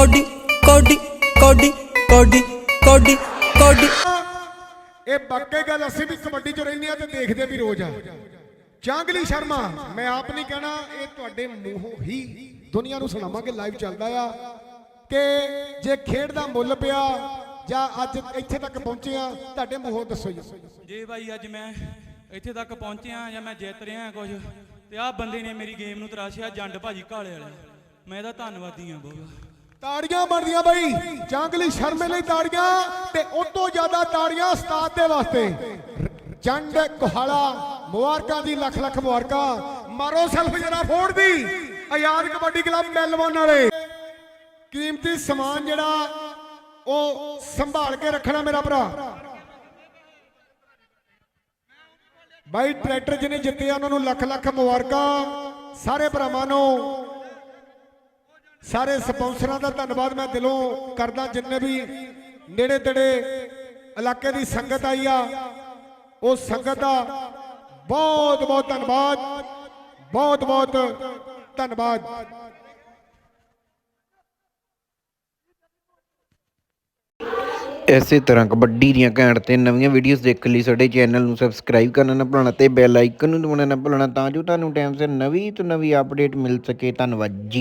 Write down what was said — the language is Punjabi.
ਕੋਡੀ ਕੋਡੀ ਕੋਡੀ ਕੋਡੀ ਕੋਡੀ ਕੋਡੀ। ਇਹ ਬੱਕੇ ਗੱਲ ਅਸੀਂ ਵੀ ਕਬੱਡੀ 'ਚ ਰਹਿੰਦੇ ਆ ਤੇ ਦੇਖਦੇ ਵੀ ਰੋਜ਼ ਆ। ਚਾਂਗਲੀ ਸ਼ਰਮਾ ਮੈਂ ਆਪ ਨਹੀਂ ਕਹਿਣਾ ਇਹ ਤੁਹਾਡੇ ਮੂੰਹੋਂ ਹੀ ਦੁਨੀਆ ਨੂੰ ਸੁਣਾਵਾਂਗੇ ਲਾਈਵ ਚੱਲਦਾ ਆ ਕਿ ਜੇ ਖੇਡ ਦਾ ਮੁੱਲ ਪਿਆ ਜਾਂ ਅੱਜ ਇੱਥੇ ਤੱਕ ਪਹੁੰਚੇ ਆ ਤੁਹਾਡੇ ਮੂੰਹੋਂ ਦੱਸੋ ਜੀ। ਜੇ ਭਾਈ ਅੱਜ ਮੈਂ ਇੱਥੇ ਤੱਕ ਪਹੁੰਚਿਆ ਜਾਂ ਮੈਂ ਜਿੱਤ ਰਿਹਾ ਕੁਝ ਤੇ ਆਹ ਬੰਦੇ ਨੇ ਮੇਰੀ ਗੇਮ ਨੂੰ ਤਰਾਸ਼ਿਆ ਜੰਡ ਭਾਜੀ ਕਾਲੇ ਵਾਲੇ। ਮੈਂ ਇਹਦਾ ਧੰਨਵਾਦੀ ਆ ਬਹੁਤ। ਤਾੜੀਆਂ ਬਣਦੀਆਂ ਬਈ। ਚਾਂਗਲੀ ਸ਼ਰਮੇ ਲਈ ਤਾੜੀਆਂ ਤੇ ਉਸ ਤੋਂ ਜ਼ਿਆਦਾ ਤਾੜੀਆਂ ਉਸਤਾਦ ਦੇ ਵਾਸਤੇ। ਜੰਡ ਕੁਹਾਲਾ ਮੁਬਾਰਕਾਂ ਦੀ ਲੱਖ ਲੱਖ ਮੁਬਾਰਕਾਂ। ਮਾਰੋ ਸੈਲਫ ਜਰਾ ਫੋੜ ਦੀ। ਆਜ਼ਾਦ ਕਬੱਡੀ ਕਲੱਬ ਮੈਲਬੌਰਨ ਵਾਲੇ। ਕੀਮਤੀ ਸਮਾਨ ਜਿਹੜਾ ਉਹ ਸੰਭਾਲ ਕੇ ਰੱਖਣਾ ਮੇਰਾ ਭਰਾ। ਬਾਈ, ਟਰੈਕਟਰ ਜਿਹਨੇ ਜਿੱਤਿਆ, ਉਹਨਾਂ ਨੂੰ ਲੱਖ ਲੱਖ ਮੁਬਾਰਕਾਂ। ਸਾਰੇ ਭਰਾਵਾਂ ਨੂੰ ਸਾਰੇ ਸਪਾਂਸਰਾਂ ਦਾ ਧੰਨਵਾਦ ਮੈਂ ਦਿਲੋਂ ਕਰਦਾ, ਜਿੰਨੇ ਵੀ ਨੇੜੇ ਤੇੜੇ ਇਲਾਕੇ ਦੀ ਸੰਗਤ ਆਈ ਆ ਉਹ ਸੰਗਤ ਦਾ ਬਹੁਤ ਬਹੁਤ ਧੰਨਵਾਦ, ਬਹੁਤ ਬਹੁਤ ਧੰਨਵਾਦ। ਇਸੇ ਤਰ੍ਹਾਂ ਕਬੱਡੀ ਦੀਆਂ ਘੈਂਟ ਤੇ ਨਵੀਆਂ ਵੀਡੀਓਜ਼ ਦੇਖਣ ਲਈ ਸਾਡੇ ਚੈਨਲ ਨੂੰ ਸਬਸਕ੍ਰਾਈਬ ਕਰਨਾ ਨਾ ਭੁੱਲਣਾ ਤੇ ਬੈਲ ਆਈਕਨ ਨੂੰ ਦਬਾਉਣਾ ਨਾ ਭੁੱਲਣਾ ਤਾਂ ਜੋ ਤੁਹਾਨੂੰ ਟਾਈਮ ਸਿਰ ਨਵੀਂ ਤੋਂ ਨਵੀਂ ਅਪਡੇਟ ਮਿਲ ਸਕੇ। ਧੰਨਵਾਦ ਜੀ।